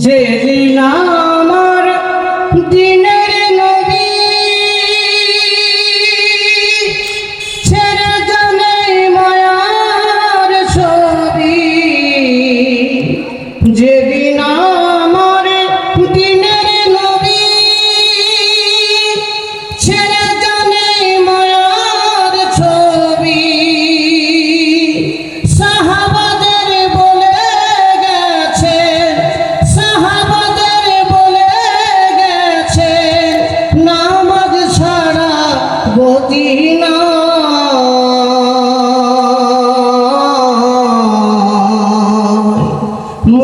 যে দিন আমার দিনে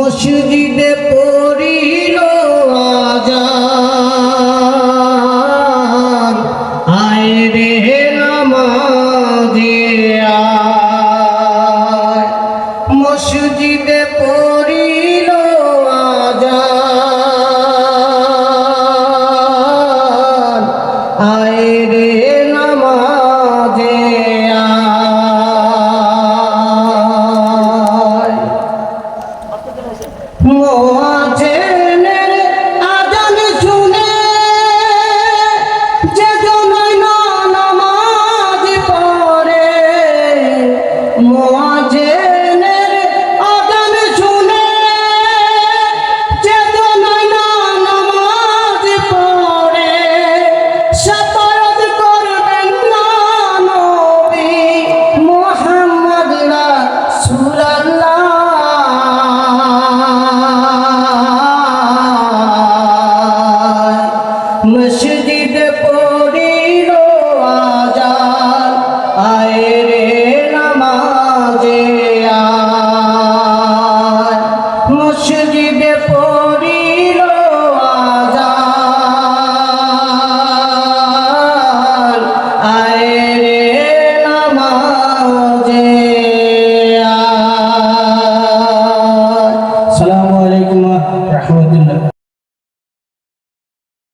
মসজিদে পড়িল আজান। আয় রে নামাজে মসজিদে পড়িল আজান। আয় রে মো মসজিদে পড়িল আজান আয় রে নামাজে আয় মসজিদে পড়িল আজান আয় রে নামাজে আয় আসসালামু আলাইকুম রাহমাতুল্লাহ।